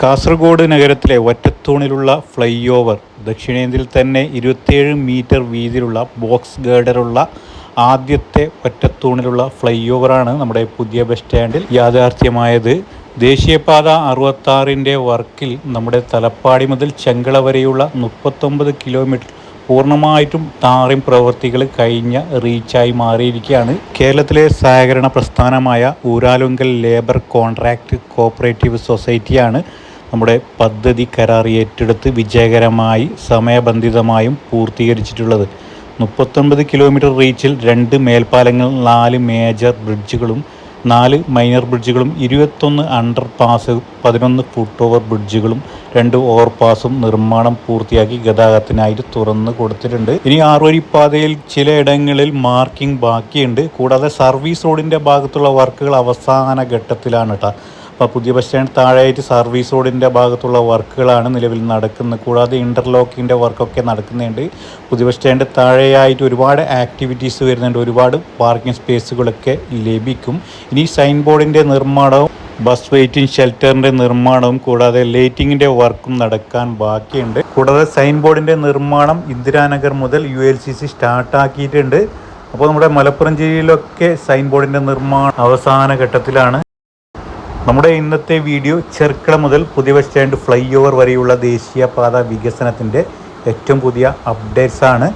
കാസർഗോഡ് നഗരത്തിലെ ഒറ്റത്തൂണിലുള്ള fly over ദക്ഷിണേന്ത്യയിൽ തന്നെ ഇരുപത്തിയേഴ് മീറ്റർ വീതിയിലുള്ള ബോക്സ് ഗേഡറുള്ള ആദ്യത്തെ ഒറ്റത്തൂണിലുള്ള ഫ്ലൈ ഓവറാണ് നമ്മുടെ പുതിയ ബസ് സ്റ്റാൻഡിൽ യാഥാർത്ഥ്യമായത്. ദേശീയപാത അറുപത്താറിന്റെ വർക്കിൽ നമ്മുടെ തലപ്പാടി മുതൽ ചെങ്കള വരെയുള്ള മുപ്പത്തൊമ്പത് കിലോമീറ്റർ പൂർണമായിട്ടും ടാറിംഗ് പ്രവൃത്തികൾ കഴിഞ്ഞ റീച്ചായി മാറിയിരിക്കുകയാണ്. കേരളത്തിലെ സഹകരണ പ്രസ്ഥാനമായ ഊരാലുങ്കൽ ലേബർ കോൺട്രാക്ട് കോപ്പറേറ്റീവ് സൊസൈറ്റിയാണ് നമ്മുടെ പദ്ധതി കരാർ ഏറ്റെടുത്ത് വിജയകരമായി സമയബന്ധിതമായും പൂർത്തീകരിച്ചിട്ടുള്ളത്. മുപ്പത്തൊൻപത് കിലോമീറ്റർ റീച്ചിൽ രണ്ട് മേൽപ്പാലങ്ങൾ നാല് മേജർ ബ്രിഡ്ജുകളും നാല് മൈനർ ബ്രിഡ്ജുകളും ഇരുപത്തൊന്ന് അണ്ടർ പാസ് പതിനൊന്ന് ഫുട്ട് ഓവർ ബ്രിഡ്ജുകളും രണ്ട് ഓവർപാസും നിർമ്മാണം പൂർത്തിയാക്കി ഗതാഗതത്തിനായിട്ട് തുറന്നു കൊടുത്തിട്ടുണ്ട്. ഇനി ആറുവരിപ്പാതയിൽ ചിലയിടങ്ങളിൽ മാർക്കിംഗ് ബാക്കിയുണ്ട്. കൂടാതെ സർവീസ് റോഡിന്റെ ഭാഗത്തുള്ള വർക്കുകൾ അവസാന ഘട്ടത്തിലാണ് കേട്ടോ അപ്പോൾ പുതിയ ബസ് സ്റ്റാൻഡ് താഴെയായിട്ട് സർവീസ് റോഡിന്റെ ഭാഗത്തുള്ള വർക്കുകളാണ് നിലവിൽ നടക്കുന്നത്. കൂടാതെ ഇന്റർലോക്കിന്റെ വർക്കൊക്കെ നടക്കുന്നുണ്ട്. പുതിയ ബസ് സ്റ്റാൻഡ് താഴെയായിട്ട് ഒരുപാട് ആക്ടിവിറ്റീസ് വരുന്നുണ്ട്. ഒരുപാട് പാർക്കിംഗ് സ്പേസുകളൊക്കെ ലഭിക്കും. ഇനി സൈൻ ബോർഡിന്റെ നിർമ്മാണവും ബസ് വെയിറ്റിംഗ് ഷെൽറ്ററിന്റെ നിർമ്മാണവും കൂടാതെ ലൈറ്റിങ്ങിന്റെ വർക്കും നടക്കാൻ ബാക്കിയുണ്ട്. കൂടാതെ സൈൻ ബോർഡിന്റെ നിർമ്മാണം ഇന്ദിരാനഗർ മുതൽ യു എൽ സി സി സ്റ്റാർട്ടാക്കിയിട്ടുണ്ട് അപ്പോൾ നമ്മുടെ മലപ്പുറം ജില്ലയിലൊക്കെ സൈൻ ബോർഡിന്റെ നിർമ്മാണം അവസാന ഘട്ടത്തിലാണ്. നമ്മുടെ ഇന്നത്തെ വീഡിയോ ചെർക്കള മുതൽ പുതിയ ബസ് സ്റ്റാൻഡ് ഫ്ലൈ ഓവർ വരെയുള്ള ദേശീയപാത വികസനത്തിന്റെ ഏറ്റവും പുതിയ അപ്ഡേറ്റ്സ് ആണ്.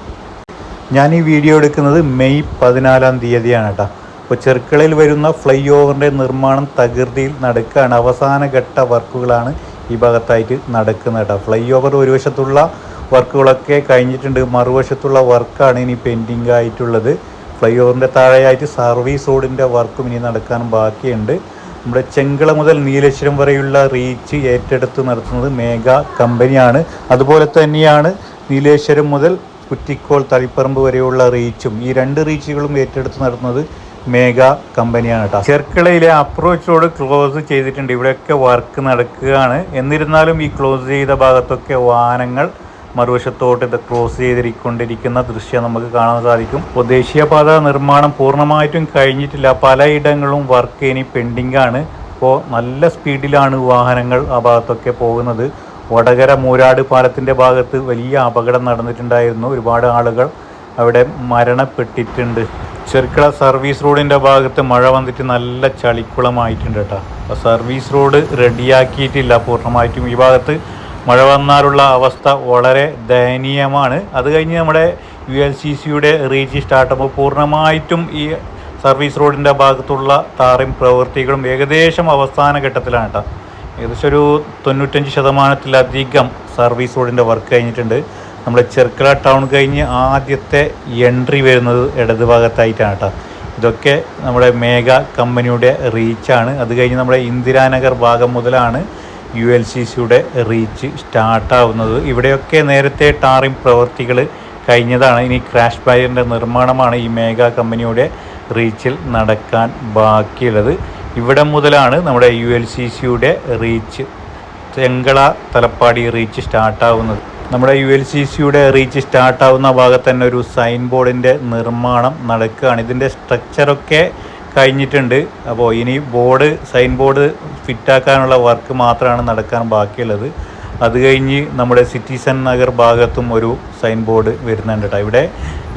ഞാൻ ഈ വീഡിയോ എടുക്കുന്നത് മെയ് പതിനാലാം തീയതിയാണ് കേട്ടോ. അപ്പോൾ ചെർക്കളയിൽ വരുന്ന ഫ്ലൈ ഓവറിന്റെ നിർമ്മാണം തകൃതിയിൽ നടക്കുകയാണ്. അവസാന ഘട്ട വർക്കുകളാണ് ഈ ഭാഗത്തായിട്ട് നടക്കുന്നത് കേട്ടോ. ഫ്ലൈ ഓവർ ഒരു വശത്തുള്ള വർക്കുകളൊക്കെ കഴിഞ്ഞിട്ടുണ്ട്. മറുവശത്തുള്ള വർക്കാണ് ഇനി പെൻഡിങ് ആയിട്ടുള്ളത്. ഫ്ലൈ ഓവറിന്റെ താഴെയായിട്ട് സർവീസ് റോഡിന്റെ വർക്കും ഇനി നടക്കാൻ ബാക്കിയുണ്ട്. നമ്മുടെ ചെങ്കള മുതൽ നീലേശ്വരം വരെയുള്ള റീച്ച് ഏറ്റെടുത്ത് നടത്തുന്നത് മേഘ കമ്പനിയാണ്. അതുപോലെ തന്നെയാണ് നീലേശ്വരം മുതൽ കുറ്റിക്കോൾ തളിപ്പറമ്പ് വരെയുള്ള റീച്ചും ഈ രണ്ട് റീച്ചുകളും ഏറ്റെടുത്ത് നടത്തുന്നത് മേഘ കമ്പനിയാണ് കേട്ടോ ചെർക്കളയിലെ അപ്രോച്ച് റോഡ് ക്ലോസ് ചെയ്തിട്ടുണ്ട്. ഇവിടെയൊക്കെ വർക്ക് നടക്കുകയാണ്. എന്നിരുന്നാലും ഈ ക്ലോസ് ചെയ്ത ഭാഗത്തൊക്കെ വാഹനങ്ങൾ മറുവശത്തോട്ട് ഇത് ക്രോസ് ചെയ്തിരിക്കൊണ്ടിരിക്കുന്ന ദൃശ്യം നമുക്ക് കാണാൻ സാധിക്കും. അപ്പോൾ ദേശീയപാത നിർമ്മാണം പൂർണമായിട്ടും കഴിഞ്ഞിട്ടില്ല. പലയിടങ്ങളും വർക്ക് ഇനി പെൻഡിംഗ് ആണ്. അപ്പോൾ നല്ല സ്പീഡിലാണ് വാഹനങ്ങൾ ആ ഭാഗത്തൊക്കെ പോകുന്നത്. വടകര മൂരാട് പാലത്തിന്റെ ഭാഗത്ത് വലിയ അപകടം നടന്നിട്ടുണ്ടായിരുന്നു. ഒരുപാട് ആളുകൾ അവിടെ മരണപ്പെട്ടിട്ടുണ്ട്. ചെറുക്കള സർവീസ് റോഡിന്റെ ഭാഗത്ത് മഴ വന്നിട്ട് നല്ല ചളിക്കുളമായിട്ടുണ്ട് കേട്ടോ. അപ്പോൾ സർവീസ് റോഡ് റെഡിയാക്കിയിട്ടില്ല പൂർണമായിട്ടും ഈ ഭാഗത്ത് മഴ വന്നാലുള്ള അവസ്ഥ വളരെ ദയനീയമാണ്. അത് കഴിഞ്ഞ് നമ്മുടെ യു എൽ സി സിയുടെ റീച്ച് സ്റ്റാർട്ടപ്പോൾ പൂർണമായിട്ടും ഈ സർവീസ് റോഡിന്റെ ഭാഗത്തുള്ള താറിയും പ്രവൃത്തികളും ഏകദേശം അവസാന ഘട്ടത്തിലാണ് കേട്ടോ. ഏകദേശം ഒരു തൊണ്ണൂറ്റഞ്ച് ശതമാനത്തിലധികം സർവീസ് റോഡിന്റെ വർക്ക് കഴിഞ്ഞിട്ടുണ്ട്. നമ്മുടെ ചെർക്കള ടൗൺ കഴിഞ്ഞ് ആദ്യത്തെ എൻട്രി വരുന്നത് ഇടത് ഭാഗത്തായിട്ടാണ് കേട്ടോ. ഇതൊക്കെ നമ്മുടെ മേഘ കമ്പനിയുടെ റീച്ചാണ്. അത് കഴിഞ്ഞ് നമ്മുടെ ഇന്ദിരാനഗർ ഭാഗം മുതലാണ് യു എൽ സി സിയുടെ റീച്ച് സ്റ്റാർട്ടാവുന്നത്. ഇവിടെയൊക്കെ നേരത്തെ ടാറിംഗ് പ്രവൃത്തികൾ കഴിഞ്ഞതാണ്. ഇനി ക്രാഷ് ബാരിയറിന്റെ നിർമ്മാണമാണ് ഈ മേഘ കമ്പനിയുടെ റീച്ചിൽ നടക്കാൻ ബാക്കിയുള്ളത്. ഇവിടെ മുതലാണ് നമ്മുടെ യു എൽ സി സിയുടെ റീച്ച് ചെങ്കള തലപ്പാടി റീച്ച് സ്റ്റാർട്ടാവുന്നത്. നമ്മുടെ യു എൽ സി സിയുടെ റീച്ച് സ്റ്റാർട്ടാവുന്ന ഭാഗത്ത് തന്നെ ഒരു സൈൻ ബോർഡിന്റെ നിർമ്മാണം നടക്കുകയാണ്. ഇതിന്റെ സ്ട്രക്ചറൊക്കെ കഴിഞ്ഞിട്ടുണ്ട്. അപ്പോൾ ഇനി ബോർഡ് സൈൻ ബോർഡ് ഫിറ്റാക്കാനുള്ള വർക്ക് മാത്രമാണ് നടക്കാൻ ബാക്കിയുള്ളത്. അത് കഴിഞ്ഞ് നമ്മുടെ സിറ്റിസൺ നഗർ ഭാഗത്തും ഒരു സൈൻ ബോർഡ് വരുന്നുണ്ട് കേട്ടോ ഇവിടെ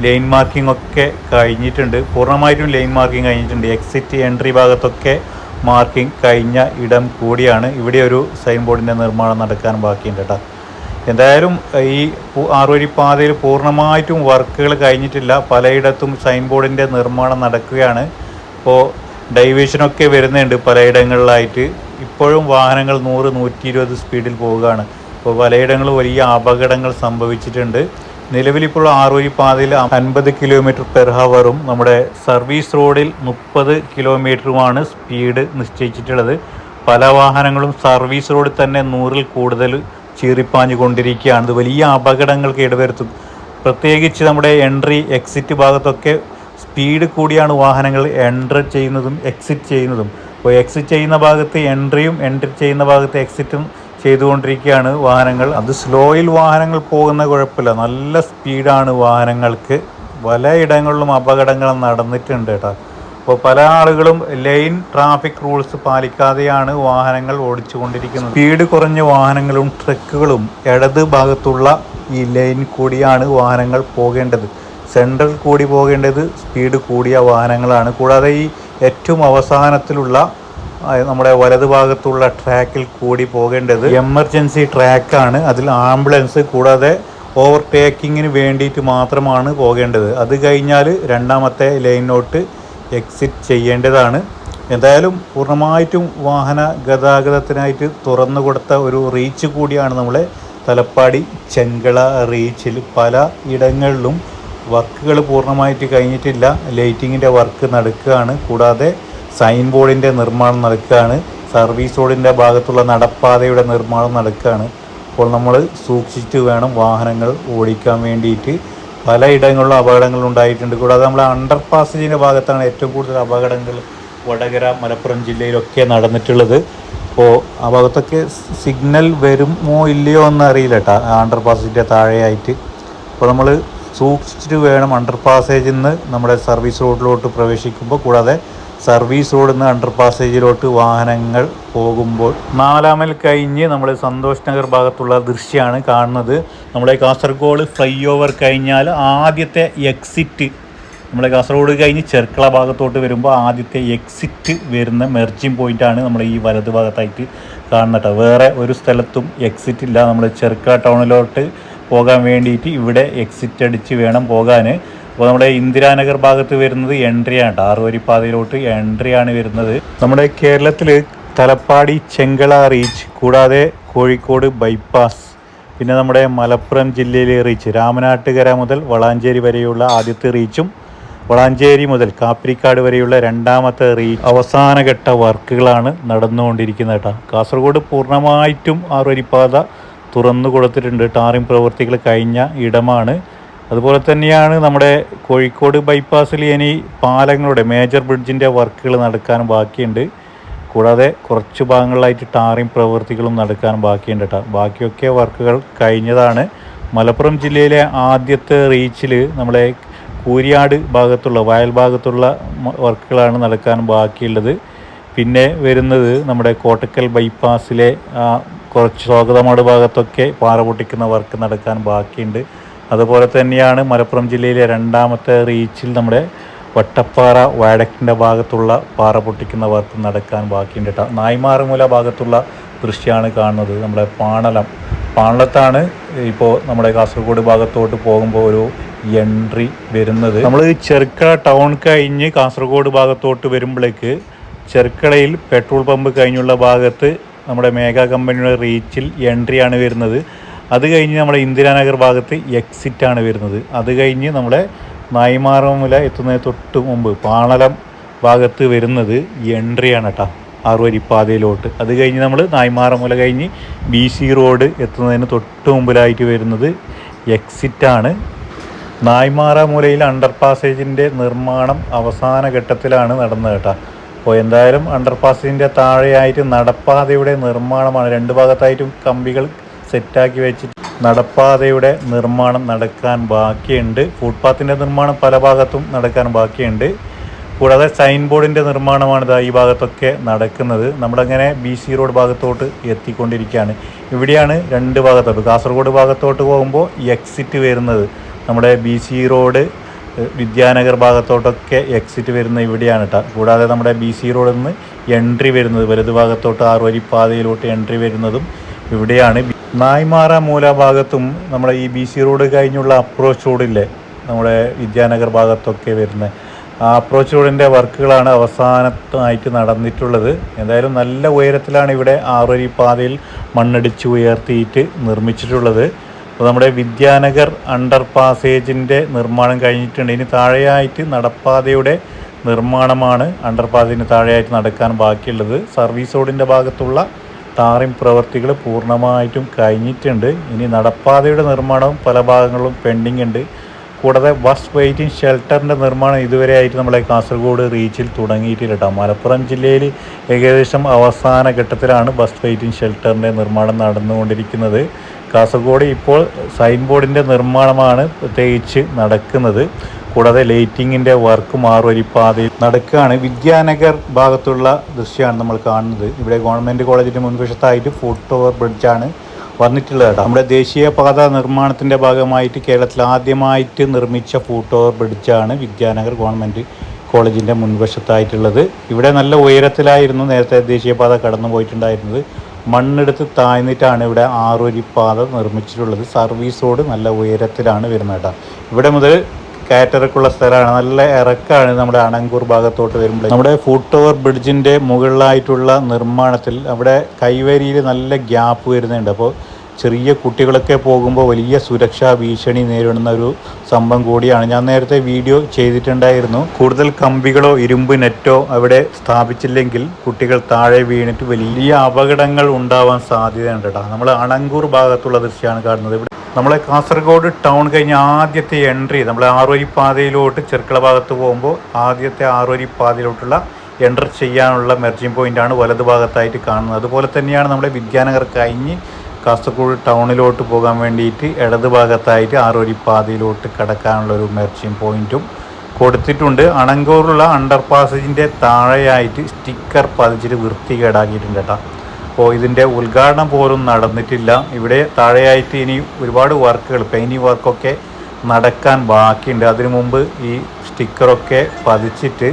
ലൈൻ മാർക്കിംഗ് ഒക്കെ കഴിഞ്ഞിട്ടുണ്ട്. പൂർണമായിട്ടും ലൈൻ മാർക്കിംഗ് കഴിഞ്ഞിട്ടുണ്ട്. എക്സിറ്റ് എൻട്രി ഭാഗത്തൊക്കെ മാർക്കിംഗ് കഴിഞ്ഞ ഇടം കൂടിയാണ്. ഇവിടെ ഒരു സൈൻ ബോർഡിന്റെ നിർമ്മാണം നടക്കാൻ ബാക്കിയുണ്ട് കേട്ടോ എന്തായാലും ഈ ആറുവരി പാതയിൽ പൂർണമായിട്ടും വർക്കുകൾ കഴിഞ്ഞിട്ടില്ല. പലയിടത്തും സൈൻ ബോർഡിന്റെ നിർമ്മാണം നടക്കുകയാണ്. ഇപ്പോൾ ഡൈവേഷനൊക്കെ വരുന്നുണ്ട് പലയിടങ്ങളിലായിട്ട്. ഇപ്പോഴും വാഹനങ്ങൾ നൂറ് നൂറ്റി ഇരുപത് സ്പീഡിൽ പോവുകയാണ്. അപ്പോൾ പലയിടങ്ങളും വലിയ അപകടങ്ങൾ സംഭവിച്ചിട്ടുണ്ട്. നിലവിലിപ്പോൾ ആറുവരി പാതയിൽ അൻപത് കിലോമീറ്റർ പെർ ഹവറും നമ്മുടെ സർവീസ് റോഡിൽ മുപ്പത് കിലോമീറ്ററുമാണ് സ്പീഡ് നിശ്ചയിച്ചിട്ടുള്ളത്. പല വാഹനങ്ങളും സർവീസ് റോഡിൽ തന്നെ നൂറിൽ കൂടുതൽ ചീറിപ്പാഞ്ഞു കൊണ്ടിരിക്കുകയാണ് ഇത് വലിയ അപകടങ്ങൾക്ക് ഇടവരുത്തും. പ്രത്യേകിച്ച് നമ്മുടെ എൻട്രി എക്സിറ്റ് ഭാഗത്തൊക്കെ സ്പീഡ് കൂടിയാണ് വാഹനങ്ങൾ എൻട്രി ചെയ്യുന്നതും എക്സിറ്റ് ചെയ്യുന്നതും. അപ്പോൾ എക്സിറ്റ് ചെയ്യുന്ന ഭാഗത്ത് എൻട്രിയും എൻട്രി ചെയ്യുന്ന ഭാഗത്ത് എക്സിറ്റും ചെയ്തുകൊണ്ടിരിക്കുകയാണ് വാഹനങ്ങൾ. അത് സ്ലോയിൽ വാഹനങ്ങൾ പോകുന്ന കുഴപ്പമില്ല. നല്ല സ്പീഡാണ് വാഹനങ്ങൾക്ക്. പലയിടങ്ങളിലും അപകടങ്ങൾ നടന്നിട്ടുണ്ട് കേട്ടോ. അപ്പോൾ പല ആളുകളും ലൈൻ ട്രാഫിക് റൂൾസ് പാലിക്കാതെയാണ് വാഹനങ്ങൾ ഓടിച്ചുകൊണ്ടിരിക്കുന്നത്. സ്പീഡ് കുറഞ്ഞ വാഹനങ്ങളും ട്രക്കുകളും ഇടത് ഭാഗത്തുള്ള ഈ ലൈൻ കൂടിയാണ് വാഹനങ്ങൾ പോകേണ്ടത്. സെൻട്രൽ കൂടി പോകേണ്ടത് സ്പീഡ് കൂടിയ വാഹനങ്ങളാണ്. കൂടാതെ ഈ ഏറ്റവും അവസാനത്തിലുള്ള നമ്മുടെ നമ്മുടെ വലതുഭാഗത്തുള്ള ട്രാക്കിൽ കൂടി പോകേണ്ടത് എമർജൻസി ട്രാക്കാണ് അതിൽ ആംബുലൻസ് കൂടാതെ ഓവർടേക്കിങ്ങിന് വേണ്ടിയിട്ട് മാത്രമാണ് പോകേണ്ടത്. അത് കഴിഞ്ഞാൽ രണ്ടാമത്തെ ലൈനിലോട്ട് എക്സിറ്റ് ചെയ്യേണ്ടതാണ്. എന്തായാലും പൂർണമായിട്ടും വാഹന ഗതാഗതത്തിനായിട്ട് തുറന്നു കൊടുത്ത ഒരു റീച്ച് കൂടിയാണ് നമ്മളെ തലപ്പാടി ചെങ്കള റീച്ചിൽ പല ഇടങ്ങളിലും വർക്കുകൾ പൂർണമായിട്ട് കഴിഞ്ഞിട്ടില്ല. ലൈറ്റിങ്ങിന്റെ വർക്ക് നടക്കുകയാണ്. കൂടാതെ സൈൻ ബോർഡിന്റെ നിർമ്മാണം നടക്കുകയാണ്. സർവീസ് റോഡിന്റെ ഭാഗത്തുള്ള നടപ്പാതയുടെ നിർമ്മാണം നടക്കുകയാണ്. അപ്പോൾ നമ്മൾ സൂക്ഷിച്ച് വേണം വാഹനങ്ങൾ ഓടിക്കാൻ വേണ്ടിയിട്ട്. പലയിടങ്ങളിലും അപകടങ്ങൾ ഉണ്ടായിട്ടുണ്ട്. കൂടാതെ നമ്മൾ അണ്ടർ പാസേജിന്റെ ഭാഗത്താണ് ഏറ്റവും കൂടുതൽ അപകടങ്ങൾ വടകര മലപ്പുറം ജില്ലയിലൊക്കെ നടന്നിട്ടുള്ളത്. അപ്പോൾ ആ ഭാഗത്തൊക്കെ സിഗ്നൽ വരുമോ ഇല്ലയോ എന്ന് അറിയില്ല കേട്ടോ അണ്ടർ പാസേജിന്റെ താഴെയായിട്ട്. അപ്പോൾ നമ്മൾ സൂക്ഷിച്ചിട്ട് വേണം അണ്ടർ പാസേജിൽ നിന്ന് നമ്മുടെ സർവീസ് റോഡിലോട്ട് പ്രവേശിക്കുമ്പോൾ. കൂടാതെ സർവീസ് റോഡിൽ നിന്ന് അണ്ടർ പാസേജിലോട്ട് വാഹനങ്ങൾ പോകുമ്പോൾ. നാലാമൽ കഴിഞ്ഞ് നമ്മൾ സന്തോഷ് നഗർ ഭാഗത്തുള്ള ദൃശ്യമാണ് കാണുന്നത്. നമ്മുടെ കാസർഗോഡ് ഫ്ലൈ ഓവർ കഴിഞ്ഞാൽ ആദ്യത്തെ എക്സിറ്റ് നമ്മുടെ കാസർഗോഡ് കഴിഞ്ഞ് ചെർക്കള ഭാഗത്തോട്ട് വരുമ്പോൾ ആദ്യത്തെ എക്സിറ്റ് വരുന്ന മെർജിങ് പോയിന്റാണ് നമ്മൾ ഈ വലത് ഭാഗത്തായിട്ട് കാണുന്നത്. വേറെ ഒരു സ്ഥലത്തും എക്സിറ്റ് ഇല്ല. നമ്മൾ ചെർക്കള ടൗണിലോട്ട് പോകാൻ വേണ്ടിയിട്ട് ഇവിടെ എക്സിറ്റ് അടിച്ച് വേണം പോകാൻ. അപ്പോൾ നമ്മുടെ ഇന്ദിരാനഗർ ഭാഗത്ത് വരുന്നത് എൻട്രി ആണ് ആറുവരി പാതയിലോട്ട് എൻട്രി ആണ് വരുന്നത്. നമ്മുടെ കേരളത്തിൽ തലപ്പാടി ചെങ്കള റീച്ച് കൂടാതെ കോഴിക്കോട് ബൈപ്പാസ് പിന്നെ നമ്മുടെ മലപ്പുറം ജില്ലയിലെ റീച്ച് രാമനാട്ടുകര മുതൽ വളാഞ്ചേരി വരെയുള്ള ആദ്യത്തെ റീച്ചും വളാഞ്ചേരി മുതൽ കാപ്പിരിക്കാട് വരെയുള്ള രണ്ടാമത്തെ റീച്ച് അവസാനഘട്ട വർക്കുകളാണ് നടന്നുകൊണ്ടിരിക്കുന്നത് കേട്ടോ. കാസർഗോഡ് പൂർണമായിട്ടും ആറുവരിപ്പാത തുറന്നു കൊടുത്തിട്ടുണ്ട്. ടാറിംഗ് പ്രവൃത്തികൾ കഴിഞ്ഞ ഇടമാണ്. അതുപോലെ തന്നെയാണ് നമ്മുടെ കോഴിക്കോട് ബൈപ്പാസിൽ ഇനി പാലങ്ങളുടെ മേജർ ബ്രിഡ്ജിന്റെ വർക്കുകൾ നടക്കാൻ ബാക്കിയുണ്ട്. കൂടാതെ കുറച്ച് ഭാഗങ്ങളിലായിട്ട് ടാറിംഗ് പ്രവൃത്തികളും നടക്കാൻ ബാക്കിയുണ്ട് കേട്ടോ ബാക്കിയൊക്കെ വർക്കുകൾ കഴിഞ്ഞതാണ്. മലപ്പുറം ജില്ലയിലെ ആദ്യത്തെ റീച്ചിൽ നമ്മളെ കൂരിയാട് ഭാഗത്തുള്ള വയൽ ഭാഗത്തുള്ള വർക്കുകളാണ് നടക്കാൻ ബാക്കിയുള്ളത്. പിന്നെ വരുന്നത് നമ്മുടെ കോട്ടക്കൽ ബൈപ്പാസിലെ കുറച്ച് സ്വാഗതമാട് ഭാഗത്തൊക്കെ പാറ പൊട്ടിക്കുന്ന വർക്ക് നടക്കാൻ ബാക്കിയുണ്ട്. അതുപോലെ തന്നെയാണ് മലപ്പുറം ജില്ലയിലെ രണ്ടാമത്തെ റീച്ചിൽ നമ്മുടെ വട്ടപ്പാറ വാഡക്റ്റിന്റെ ഭാഗത്തുള്ള പാറ പൊട്ടിക്കുന്ന വർക്ക് നടക്കാൻ ബാക്കിയുണ്ട് കേട്ടോ നായ്മാറുമൂല ഭാഗത്തുള്ള ദൃശ്യമാണ് കാണുന്നത്. നമ്മുടെ പാണലം. പാണലത്താണ് ഇപ്പോൾ നമ്മുടെ കാസർഗോഡ് ഭാഗത്തോട്ട് പോകുമ്പോൾ ഒരു എൻട്രി വരുന്നത്. നമ്മൾ ചെറുക്കള ടൗൺ കഴിഞ്ഞ് കാസർഗോഡ് ഭാഗത്തോട്ട് വരുമ്പോഴേക്ക് ചെറുക്കളയിൽ പെട്രോൾ പമ്പ് കഴിഞ്ഞുള്ള ഭാഗത്ത് നമ്മുടെ മേഘ കമ്പനിയുടെ റീച്ചിൽ എൻട്രി ആണ് വരുന്നത്. അത് കഴിഞ്ഞ് നമ്മുടെ ഇന്ദിരാനഗർ ഭാഗത്ത് എക്സിറ്റ് ആണ് വരുന്നത്. അത് കഴിഞ്ഞ് നമ്മുടെ നായ്മാറമുല എത്തുന്നതിന് തൊട്ട് മുമ്പ് പാണലം ഭാഗത്ത് വരുന്നത് എൻട്രി ആണ് കേട്ടോ ആറുവരിപ്പാതയിലോട്ട്. അത് കഴിഞ്ഞ് നമ്മൾ നായ്മാറമുല കഴിഞ്ഞ് ബി സി റോഡ് എത്തുന്നതിന് തൊട്ട് മുമ്പിലായിട്ട് വരുന്നത് എക്സിറ്റാണ് ആണ്. നായ്മാറ മൂലയിൽ അണ്ടർ പാസേജിന്റെ നിർമ്മാണം അവസാന ഘട്ടത്തിലാണ് നടന്നത് കേട്ടോ അപ്പോൾ എന്തായാലും അണ്ടർപാസിന്റെ താഴെയായിട്ട് നടപ്പാതയുടെ നിർമ്മാണമാണ്. രണ്ട് ഭാഗത്തായിട്ടും കമ്പികൾ സെറ്റാക്കി വെച്ചിട്ട് നടപ്പാതയുടെ നിർമ്മാണം നടക്കാൻ ബാക്കിയുണ്ട്. ഫുട്പാത്തിന്റെ നിർമ്മാണം പല ഭാഗത്തും നടക്കാൻ ബാക്കിയുണ്ട്. കൂടാതെ സൈൻ ബോർഡിന്റെ നിർമ്മാണമാണ് ഈ ഭാഗത്തൊക്കെ നടക്കുന്നത്. നമ്മളങ്ങനെ ബി സി റോഡ് ഭാഗത്തോട്ട് എത്തിക്കൊണ്ടിരിക്കുകയാണ്. ഇവിടെയാണ് രണ്ട് ഭാഗത്തോട്ട്. കാസർഗോഡ് ഭാഗത്തോട്ട് പോകുമ്പോൾ എക്സിറ്റ് വരുന്നത്. നമ്മുടെ ബി സി റോഡ് വിദ്യാനഗർ ഭാഗത്തോട്ടൊക്കെ എക്സിറ്റ് വരുന്ന ഇവിടെയാണ് കേട്ടോ കൂടാതെ നമ്മുടെ ബി സി റോഡിൽ നിന്ന് എൻട്രി വരുന്നത് വലതു ഭാഗത്തോട്ട് ആറുവരി പാതയിലോട്ട് എൻട്രി വരുന്നതും ഇവിടെയാണ്. നായ്മാറ മൂല ഭാഗത്തും നമ്മുടെ ഈ ബി സി റോഡ് കഴിഞ്ഞുള്ള അപ്രോച്ച് റോഡില്ലേ നമ്മുടെ വിദ്യാനഗർ ഭാഗത്തൊക്കെ വരുന്നത് ആ അപ്രോച്ച് റോഡിന്റെ വർക്കുകളാണ് അവസാനമായിട്ട് നടന്നിട്ടുള്ളത്. എന്തായാലും നല്ല ഉയരത്തിലാണ് ഇവിടെ ആറുവരി പാതയിൽ മണ്ണടിച്ച് ഉയർത്തിയിട്ട് നിർമ്മിച്ചിട്ടുള്ളത്. അപ്പോൾ നമ്മുടെ വിദ്യാനഗർ അണ്ടർ പാസേജിന്റെ നിർമ്മാണം കഴിഞ്ഞിട്ടുണ്ട്. ഇനി താഴെയായിട്ട് നടപ്പാതയുടെ നിർമ്മാണമാണ് അണ്ടർ പാസേജിന് താഴെയായിട്ട് നടക്കാൻ ബാക്കിയുള്ളത്. സർവീസ് റോഡിന്റെ ഭാഗത്തുള്ള ടാറിംഗ് പ്രവൃത്തികൾ പൂർണമായിട്ടും കഴിഞ്ഞിട്ടുണ്ട്. ഇനി നടപ്പാതയുടെ നിർമ്മാണവും പല ഭാഗങ്ങളും പെൻഡിങ് ഉണ്ട്. കൂടാതെ ബസ് വെയിറ്റിംഗ് ഷെൽട്ടറിന്റെ നിർമ്മാണം ഇതുവരെ ആയിട്ട് നമ്മളെ കാസർഗോഡ് റീച്ചിൽ തുടങ്ങിയിട്ടില്ല കേട്ടോ മലപ്പുറം ജില്ലയിൽ ഏകദേശം അവസാന ഘട്ടത്തിലാണ് ബസ് വെയിറ്റിംഗ് ഷെൽട്ടറിന്റെ നിർമ്മാണം നടന്നുകൊണ്ടിരിക്കുന്നത്. കാസർഗോഡ് ഇപ്പോൾ സൈൻ ബോർഡിന്റെ നിർമ്മാണമാണ് പ്രത്യേകിച്ച് നടക്കുന്നത്. കൂടാതെ ലൈറ്റിങ്ങിന്റെ വർക്ക് മാറുവരിപ്പാതയിൽ നടക്കുകയാണ്. വിദ്യാനഗർ ഭാഗത്തുള്ള ദൃശ്യമാണ് നമ്മൾ കാണുന്നത്. ഇവിടെ ഗവൺമെന്റ് കോളേജിന്റെ മുൻവശത്തായിട്ട് ഫുട് ഓവർ ബ്രിഡ്ജാണ് വന്നിട്ടുള്ളത് കേട്ടോ. നമ്മുടെ ദേശീയപാത നിർമ്മാണത്തിന്റെ ഭാഗമായിട്ട് കേരളത്തിൽ ആദ്യമായിട്ട് നിർമ്മിച്ച ഫുട് ഓവർ ബ്രിഡ്ജാണ് വിദ്യാനഗർ ഗവൺമെന്റ് കോളേജിന്റെ മുൻവശത്തായിട്ടുള്ളത്. ഇവിടെ നല്ല ഉയരത്തിലായിരുന്നു നേരത്തെ ദേശീയപാത കടന്നു പോയിട്ടുണ്ടായിരുന്നത് മണ്ണെടുത്ത് താഴ്ന്നിട്ടാണ് ഇവിടെ ആറുവരിപ്പാത നിർമ്മിച്ചിട്ടുള്ളത്. സർവീസ് റോഡ് നല്ല ഉയരത്തിലാണ് വരുന്നത് കേട്ടോ. ഇവിടെ മുതൽ കാറ്ററക്കുള്ള സ്ഥലമാണ്. നല്ല ഇറക്കാണ് നമ്മുടെ അണങ്കൂർ ഭാഗത്തോട്ട് വരുമ്പോൾ നമ്മുടെ ഫുട് ഓവർ ബ്രിഡ്ജിന്റെ മുകളിലായിട്ടുള്ള നിർമ്മാണത്തിൽ അവിടെ കൈവരിയിൽ നല്ല ഗ്യാപ്പ് വരുന്നുണ്ട്. അപ്പോൾ ചെറിയ കുട്ടികളൊക്കെ പോകുമ്പോൾ വലിയ സുരക്ഷാ ഭീഷണി നേരിടുന്ന ഒരു സംഭവം കൂടിയാണ്. ഞാൻ നേരത്തെ വീഡിയോ ചെയ്തിട്ടുണ്ടായിരുന്നു. കൂടുതൽ കമ്പികളോ ഇരുമ്പ് നെറ്റോ അവിടെ സ്ഥാപിച്ചില്ലെങ്കിൽ കുട്ടികൾ താഴെ വീണിട്ട് വലിയ അപകടങ്ങൾ ഉണ്ടാവാൻ സാധ്യതയുണ്ട് കേട്ടോ നമ്മൾ അണങ്കൂർ ഭാഗത്തുള്ള ദൃശ്യമാണ് കാണുന്നത്. ഇവിടെ നമ്മളെ കാസർഗോഡ് ടൗൺ കഴിഞ്ഞ ആദ്യത്തെ എൻട്രി നമ്മൾ ആറുവരി പാതയിലോട്ട് ചെറുക്കള ഭാഗത്ത് പോകുമ്പോൾ ആദ്യത്തെ ആറുവരി പാതയിലോട്ടുള്ള എന്റർ ചെയ്യാനുള്ള മെർജിംഗ് പോയിന്റാണ് വലതുഭാഗത്തായിട്ട് കാണുന്നത്. അതുപോലെ തന്നെയാണ് നമ്മുടെ വിദ്യാനഗർ കഴിഞ്ഞ് കാസർഗോഡ് ടൗണിലോട്ട് പോകാൻ വേണ്ടിയിട്ട് ഇടത് ഭാഗത്തായിട്ട് ആറുവരി പാതയിലോട്ട് കടക്കാനുള്ള ഒരു മെർച്ചിങ് പോയിന്റും കൊടുത്തിട്ടുണ്ട്. അണങ്കൂറുള്ള അണ്ടർ പാസേജിന്റെ താഴെയായിട്ട് സ്റ്റിക്കർ പതിച്ചിട്ട് വൃത്തികേടാക്കിയിട്ടുണ്ട് കേട്ടോ. അപ്പോൾ ഇതിന്റെ ഉദ്ഘാടനം പോലും നടന്നിട്ടില്ല. ഇവിടെ താഴെയായിട്ട് ഇനി ഒരുപാട് വർക്കുകൾ പെയിന്റിങ് വർക്കൊക്കെ നടക്കാൻ ബാക്കിയുണ്ട്. അതിനു മുമ്പ് ഈ സ്റ്റിക്കറൊക്കെ പതിച്ചിട്ട്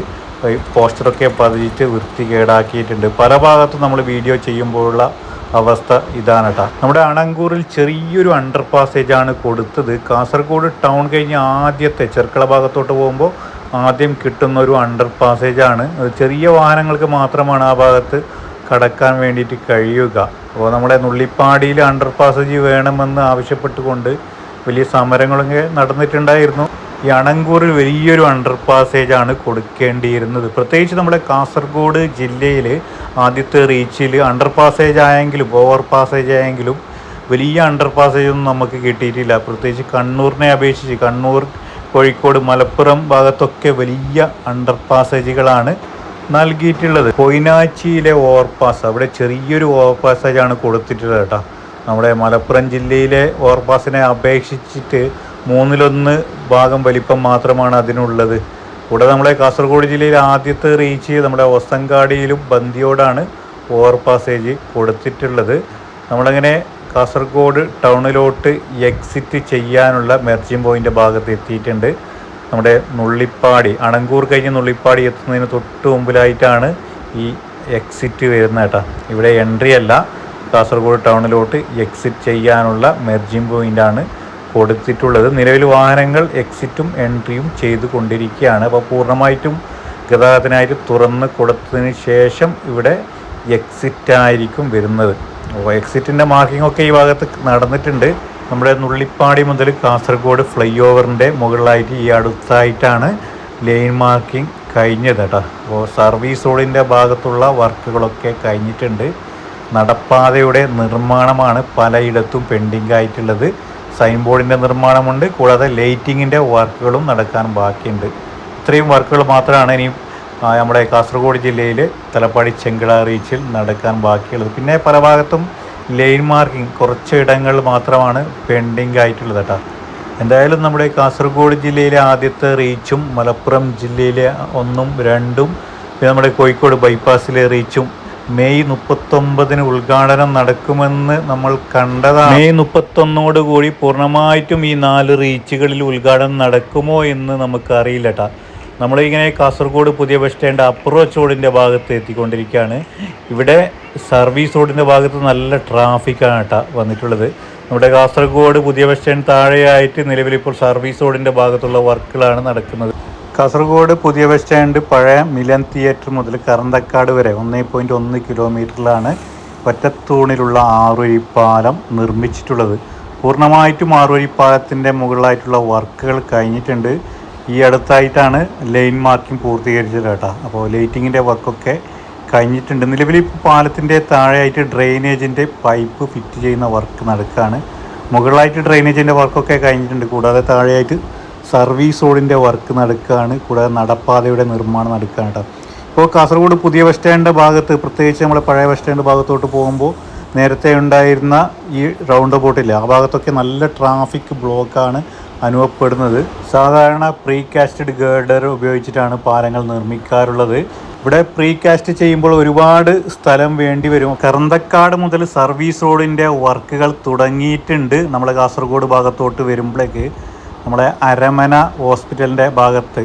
പോസ്റ്ററൊക്കെ പതിച്ചിട്ട് വൃത്തികേടാക്കിയിട്ടുണ്ട്. പല ഭാഗത്തും നമ്മൾ വീഡിയോ ചെയ്യുമ്പോഴുള്ള അവസ്ഥ ഇതാണ് കേട്ടോ നമ്മുടെ അണങ്കൂറിൽ ചെറിയൊരു അണ്ടർ പാസേജ് ആണ് കൊടുത്തത്. കാസർഗോഡ് ടൗൺ കഴിഞ്ഞ് ആദ്യത്തെ ചെർക്കള ഭാഗത്തോട്ട് പോകുമ്പോൾ ആദ്യം കിട്ടുന്ന ഒരു അണ്ടർ പാസേജ് ആണ് ചെറിയ വാഹനങ്ങൾക്ക് മാത്രമാണ് ആ ഭാഗത്ത് കടക്കാൻ വേണ്ടിയിട്ട് കഴിയുക. അപ്പോൾ നമ്മുടെ നുള്ളിപ്പാടിയിൽ അണ്ടർ പാസേജ് വേണമെന്ന് ആവശ്യപ്പെട്ടുകൊണ്ട് വലിയ സമരങ്ങളൊക്കെ നടന്നിട്ടുണ്ടായിരുന്നു. ഈ അണങ്കൂറിൽ വലിയൊരു അണ്ടർ പാസേജാണ് കൊടുക്കേണ്ടിയിരുന്നത്. പ്രത്യേകിച്ച് നമ്മുടെ കാസർഗോഡ് ജില്ലയിൽ ആദ്യത്തെ റീച്ചിൽ അണ്ടർ പാസേജ് ആയെങ്കിലും ഓവർ പാസേജ് ആയെങ്കിലും വലിയ അണ്ടർ പാസേജ് ഒന്നും നമുക്ക് കിട്ടിയിട്ടില്ല. പ്രത്യേകിച്ച് കണ്ണൂരിനെ അപേക്ഷിച്ച് കണ്ണൂർ കോഴിക്കോട് മലപ്പുറം ഭാഗത്തൊക്കെ വലിയ അണ്ടർ പാസേജുകളാണ് നൽകിയിട്ടുള്ളത്. കൊയിനാച്ചിയിലെ ഓവർപാസ് അവിടെ ചെറിയൊരു ഓവർപാസേജ് ആണ് കൊടുത്തിട്ടുള്ളത് കേട്ടോ. നമ്മുടെ മലപ്പുറം ജില്ലയിലെ ഓവർപാസിനെ അപേക്ഷിച്ചിട്ട് മൂന്നിലൊന്ന് ഭാഗം വലിപ്പം മാത്രമാണ് അതിനുള്ളത്. ഇവിടെ നമ്മളെ കാസർഗോഡ് ജില്ലയിൽ ആദ്യത്തെ റീച്ച് നമ്മുടെ ഒസങ്കാടിയിലും ബന്തിയോടാണ് ഓവർ പാസേജ് കൊടുത്തിട്ടുള്ളത്. നമ്മളങ്ങനെ കാസർഗോഡ് ടൗണിലോട്ട് എക്സിറ്റ് ചെയ്യാനുള്ള മെർജിംഗ് പോയിന്റ് ഭാഗത്ത് എത്തിയിട്ടുണ്ട്. നമ്മുടെ നുള്ളിപ്പാടി അണങ്കൂർ കഴിഞ്ഞ് നുള്ളിപ്പാടി എത്തുന്നതിന് തൊട്ട് മുമ്പിലായിട്ടാണ് ഈ എക്സിറ്റ് വരുന്നത് കേട്ടോ. ഇവിടെ എൻട്രി അല്ല കാസർഗോഡ് ടൗണിലോട്ട് എക്സിറ്റ് ചെയ്യാനുള്ള മെർജിംഗ് പോയിന്റാണ് കൊടുത്തിട്ടുള്ളത്. നിലവിൽ വാഹനങ്ങൾ എക്സിറ്റും എൻട്രിയും ചെയ്തു കൊണ്ടിരിക്കുകയാണ് അപ്പോൾ പൂർണമായിട്ടും ഗതാഗതത്തിനായിട്ട് തുറന്ന് കൊടുത്തതിന് ശേഷം ഇവിടെ എക്സിറ്റ് ആയിരിക്കും വരുന്നത്. അപ്പോൾ എക്സിറ്റിന്റെ മാർക്കിംഗ് ഒക്കെ ഈ ഭാഗത്ത് നടന്നിട്ടുണ്ട്. നമ്മുടെ നുള്ളിപ്പാടി മുതൽ കാസർഗോഡ് ഫ്ലൈ ഓവറിന്റെ മുകളിലായിട്ട് ഈ അടുത്തായിട്ടാണ് ലൈൻ മാർക്കിംഗ് കഴിഞ്ഞത് കേട്ടോ. അപ്പോൾ സർവീസ് റോഡിന്റെ ഭാഗത്തുള്ള വർക്കുകളൊക്കെ കഴിഞ്ഞിട്ടുണ്ട്. നടപ്പാതയുടെ നിർമ്മാണമാണ് പലയിടത്തും പെൻഡിങ് ആയിട്ടുള്ളത്. സൈൻ ബോർഡിന്റെ നിർമ്മാണമുണ്ട്. കൂടാതെ ലൈറ്റിങ്ങിന്റെ വർക്കുകളും നടക്കാൻ ബാക്കിയുണ്ട്. ഇത്രയും വർക്കുകൾ മാത്രമാണ് ഇനി നമ്മുടെ കാസർഗോഡ് ജില്ലയിൽ തലപ്പാടി ചെങ്കിള റീച്ചിൽ നടക്കാൻ ബാക്കിയുള്ളത്. പിന്നെ പല ഭാഗത്തും ലൈൻ മാർക്കിംഗ് കുറച്ച് ഇടങ്ങൾ മാത്രമാണ് പെൻഡിങ് ആയിട്ടുള്ളത് കേട്ടോ. എന്തായാലും നമ്മുടെ കാസർഗോഡ് ജില്ലയിലെ ആദ്യത്തെ റീച്ചും മലപ്പുറം ജില്ലയിലെ ഒന്നും രണ്ടും പിന്നെ നമ്മുടെ കോഴിക്കോട് ബൈപ്പാസിലെ റീച്ചും മെയ് മുപ്പത്തൊമ്പതിന് ഉദ്ഘാടനം നടക്കുമെന്ന് നമ്മൾ കണ്ടതാണ്. മെയ് മുപ്പത്തൊന്നോട് കൂടി പൂർണമായിട്ടും ഈ നാല് റീച്ചുകളിൽ ഉദ്ഘാടനം നടക്കുമോ എന്ന് നമുക്ക് അറിയില്ല കേട്ടോ നമ്മളിങ്ങനെ കാസർഗോഡ് പുതിയ ബസ് സ്റ്റാൻഡ് അപ്രോച്ച് റോഡിന്റെ ഭാഗത്ത് എത്തിക്കൊണ്ടിരിക്കുകയാണ്. ഇവിടെ സർവീസ് റോഡിന്റെ ഭാഗത്ത് നല്ല ട്രാഫിക്കാണ് കേട്ടോ വന്നിട്ടുള്ളത്. നമ്മുടെ കാസർഗോഡ് പുതിയ ബസ് സ്റ്റാൻഡ് താഴെയായിട്ട് നിലവിലിപ്പോൾ സർവീസ് റോഡിന്റെ ഭാഗത്തുള്ള വർക്കുകളാണ് നടക്കുന്നത്. കാസർഗോഡ് പുതിയ ബസ് സ്റ്റാൻഡ് പഴയ മിലൻ തിയേറ്റർ മുതൽ കറന്തക്കാട് വരെ ഒന്നേ പോയിന്റ് ഒന്ന് കിലോമീറ്ററിലാണ് ഒറ്റത്തൂണിലുള്ള ആറുവരിപ്പാലം നിർമ്മിച്ചിട്ടുള്ളത്. പൂർണമായിട്ടും ആറുവരിപ്പാലത്തിന്റെ മുകളിലായിട്ടുള്ള വർക്കുകൾ കഴിഞ്ഞിട്ടുണ്ട്. ഈ അടുത്തായിട്ടാണ് ലൈൻ മാർക്കിംഗ് പൂർത്തീകരിച്ചത് കേട്ടോ. അപ്പോൾ ലൈറ്റിങ്ങിന്റെ വർക്കൊക്കെ കഴിഞ്ഞിട്ടുണ്ട്. നിലവിൽ ഇപ്പോൾ പാലത്തിന്റെ താഴെയായിട്ട് ഡ്രെയിനേജിന്റെ പൈപ്പ് ഫിറ്റ് ചെയ്യുന്ന വർക്ക് നടക്കുകയാണ്. മുകളിലായിട്ട് ഡ്രെയിനേജിന്റെ വർക്കൊക്കെ കഴിഞ്ഞിട്ടുണ്ട്. കൂടാതെ താഴെയായിട്ട് സർവീസ് റോഡിന്റെ വർക്ക് നടക്കുകയാണ് കൂടാതെ നടപ്പാതയുടെ നിർമ്മാണം നടക്കുകയാണ് കേട്ടോ. ഇപ്പോൾ കാസർഗോഡ് പുതിയ ബസ് സ്റ്റാൻഡിന്റെ ഭാഗത്ത് പ്രത്യേകിച്ച് നമ്മൾ പഴയ ബസ് സ്റ്റാൻഡ് ഭാഗത്തോട്ട് പോകുമ്പോൾ നേരത്തെ ഉണ്ടായിരുന്ന ഈ റൗണ്ട് ബോട്ടില്ല ആ ഭാഗത്തൊക്കെ നല്ല ട്രാഫിക് ബ്ലോക്കാണ് അനുഭവപ്പെടുന്നത്. സാധാരണ പ്രീ കാസ്റ്റഡ് ഗേർഡർ ഉപയോഗിച്ചിട്ടാണ് പാലങ്ങൾ നിർമ്മിക്കാറുള്ളത്. ഇവിടെ പ്രീ കാസ്റ്റ് ചെയ്യുമ്പോൾ ഒരുപാട് സ്ഥലം വേണ്ടി വരും. കറന്തക്കാട് മുതൽ സർവീസ് റോഡിന്റെ വർക്കുകൾ തുടങ്ങിയിട്ടുണ്ട്. നമ്മൾ കാസർഗോഡ് ഭാഗത്തോട്ട് വരുമ്പോഴേക്ക് നമ്മുടെ അരമന ഹോസ്പിറ്റലിന്റെ ഭാഗത്ത്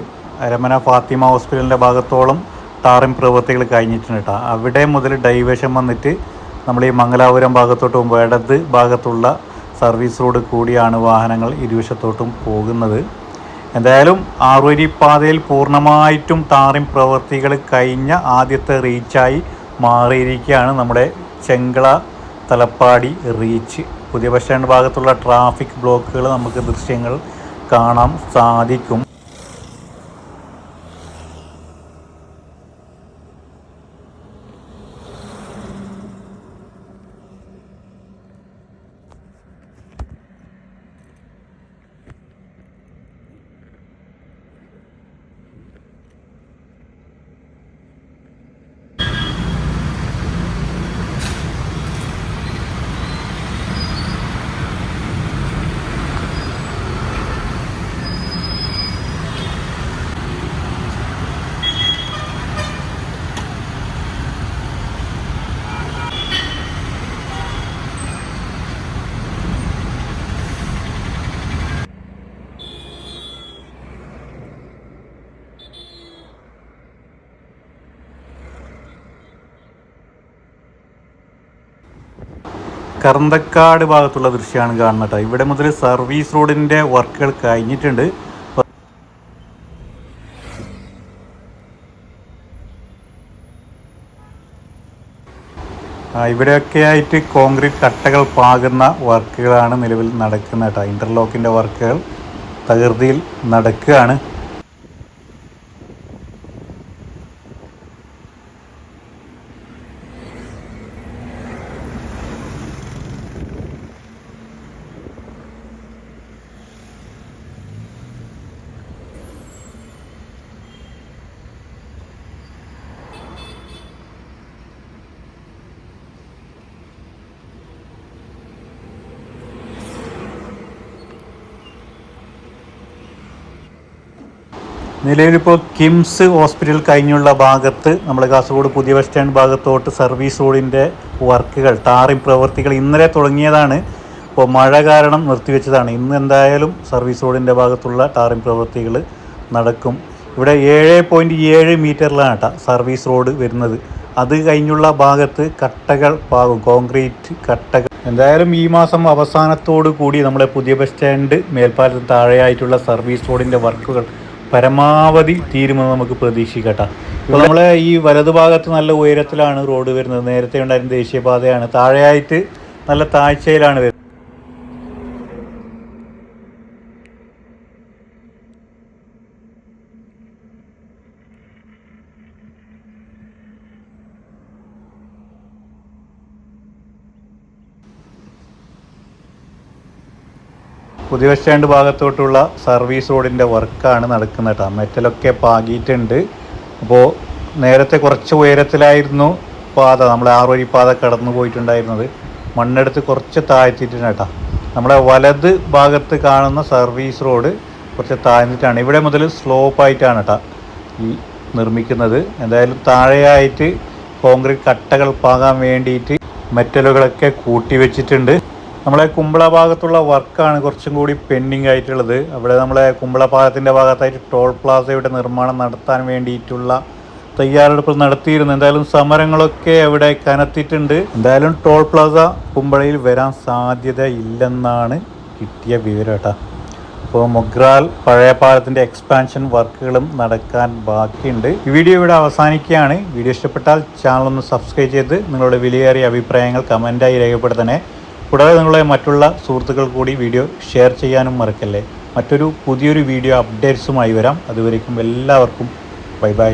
അരമന ഫാത്തിമ ഹോസ്പിറ്റലിന്റെ ഭാഗത്തോളം ടാറിംഗ് പ്രവൃത്തികൾ കഴിഞ്ഞിട്ടുണ്ട് കേട്ടോ അവിടെ മുതൽ ഡൈവേഷൻ വന്നിട്ട് നമ്മൾ ഈ മംഗലാപുരം ഭാഗത്തോട്ട് പോകുമ്പോൾ ഇടത് ഭാഗത്തുള്ള സർവീസ് റോഡ് കൂടിയാണ് വാഹനങ്ങൾ ഇരുവശത്തോട്ടും പോകുന്നത്. എന്തായാലും ആറുവരി പാതയിൽ പൂർണമായിട്ടും ടാറിംഗ് പ്രവൃത്തികൾ കഴിഞ്ഞ ആദ്യത്തെ റീച്ചായി മാറിയിരിക്കുകയാണ് നമ്മുടെ ചെങ്കള തലപ്പാടി റീച്ച്. പുതിയ ബസ് സ്റ്റാൻഡ് ഭാഗത്തുള്ള ട്രാഫിക് ബ്ലോക്കുകൾ നമുക്ക് ദൃശ്യങ്ങൾ കാണാൻ സാധിക്കും. കറന്തക്കാട് ഭാഗത്തുള്ള ദൃശ്യമാണ് കാണുന്നത് കേട്ടോ. ഇവിടെ മുതൽ സർവീസ് റോഡിന്റെ വർക്കുകൾ കഴിഞ്ഞിട്ടുണ്ട്. ഇവിടെയൊക്കെ ആയിട്ട് കോൺക്രീറ്റ് കട്ടകൾ പാകുന്ന വർക്കുകളാണ് നിലവിൽ നടക്കുന്നത് കേട്ടോ. ഇന്റർലോക്കിന്റെ വർക്കുകൾ തകൃതിയിൽ നടക്കുകയാണ്. നിലവിലിപ്പോൾ കിംസ് ഹോസ്പിറ്റൽ കഴിഞ്ഞുള്ള ഭാഗത്ത് നമ്മൾ കാസർഗോഡ് പുതിയ ബസ് സ്റ്റാൻഡ് ഭാഗത്തോട്ട് സർവീസ് റോഡിന്റെ വർക്കുകൾ ടാറിംഗ് പ്രവൃത്തികൾ ഇന്നലെ തുടങ്ങിയതാണ്. ഇപ്പോൾ മഴ കാരണം നിർത്തിവെച്ചതാണ്. ഇന്ന് എന്തായാലും സർവീസ് റോഡിന്റെ ഭാഗത്തുള്ള ടാറിംഗ് പ്രവൃത്തികൾ നടക്കും. ഇവിടെ ഏഴ് പോയിന്റ് ഏഴ് മീറ്ററിലാണ് കേട്ടോ സർവീസ് റോഡ് വരുന്നത്. അത് കഴിഞ്ഞുള്ള ഭാഗത്ത് കട്ടകൾ പാകും കോൺക്രീറ്റ് കട്ടകൾ. എന്തായാലും ഈ മാസം അവസാനത്തോടു കൂടി നമ്മുടെ പുതിയ ബസ് സ്റ്റാൻഡ് മേൽപ്പാലത്തിന് താഴെയായിട്ടുള്ള സർവീസ് റോഡിന്റെ വർക്കുകൾ പരമാവധി തീരുമെന്ന് നമുക്ക് പ്രതീക്ഷിക്കട്ടെ. ഇപ്പോൾ നമ്മളെ ഈ വലതുഭാഗത്ത് നല്ല ഉയരത്തിലാണ് റോഡ് വരുന്നത്. നേരത്തെ ഉണ്ടായിരുന്ന ദേശീയപാതയാണ്. താഴെയായിട്ട് നല്ല താഴ്ചയിലാണ് വരുന്നത്. പുതിയ സ്റ്റാൻഡ് ഭാഗത്തോട്ടുള്ള സർവീസ് റോഡിന്റെ വർക്കാണ് നടക്കുന്നത് കേട്ടോ. മെറ്റലൊക്കെ പാകിയിട്ടുണ്ട്. അപ്പോൾ നേരത്തെ കുറച്ച് ഉയരത്തിലായിരുന്നു പാത. നമ്മൾ ആറ് ആറുവരി പാത കടന്നു പോയിട്ടുണ്ടായിരുന്നത്. മണ്ണെടുത്ത് കുറച്ച് താഴ്ത്തിയിട്ടുണ്ട് കേട്ടോ. നമ്മുടെ വലത് ഭാഗത്ത് കാണുന്ന സർവീസ് റോഡ് കുറച്ച് താഴ്ന്നിട്ടാണ്. ഇവിടെ മുതൽ സ്ലോപ്പായിട്ടാണ് കേട്ടോ ഈ നിർമ്മിക്കുന്നത്. എന്തായാലും താഴെയായിട്ട് കോൺക്രീറ്റ് കട്ടകൾ പാകാൻ വേണ്ടിയിട്ട് മെറ്റലുകളൊക്കെ കൂട്ടി വെച്ചിട്ടുണ്ട്. നമ്മളെ കുമ്പള ഭാഗത്തുള്ള വർക്കാണ് കുറച്ചും കൂടി പെൻഡിങ് ആയിട്ടുള്ളത്. അവിടെ നമ്മളെ കുമ്പള ഭാഗത്തിന്റെ ഭാഗത്തായിട്ട് ടോൾ പ്ലാസയുടെ നിർമ്മാണം നടത്താൻ വേണ്ടിയിട്ടുള്ള തയ്യാറെടുപ്പ് നടത്തിയിരുന്നു. എന്തായാലും സമരങ്ങളൊക്കെ അവിടെ കനത്തിയിട്ടുണ്ട്. എന്തായാലും ടോൾ പ്ലാസ കുമ്പളയിൽ വരാൻ സാധ്യത ഇല്ലെന്നാണ് കിട്ടിയ വിവരം കേട്ടോ. അപ്പോൾ മൊഗ്രാൽ പഴയ പാലത്തിന്റെ എക്സ്പാൻഷൻ വർക്കുകളും നടക്കാൻ ബാക്കിയുണ്ട്. ഈ വീഡിയോ ഇവിടെ അവസാനിക്കുകയാണ്. വീഡിയോ ഇഷ്ടപ്പെട്ടാൽ ചാനൽ ഒന്ന് സബ്സ്ക്രൈബ് ചെയ്ത് നിങ്ങളുടെ വിലയേറിയ അഭിപ്രായങ്ങൾ കമന്റായി രേഖപ്പെടുത്തണേ. കൂടാതെ നിങ്ങളെ മറ്റുള്ള സുഹൃത്തുക്കൾ കൂടി വീഡിയോ ഷെയർ ചെയ്യാനും മറക്കല്ലേ. മറ്റൊരു പുതിയൊരു വീഡിയോ അപ്ഡേറ്റ്സുമായി വരാം. അതുവരേക്കും എല്ലാവർക്കും ബൈ ബൈ.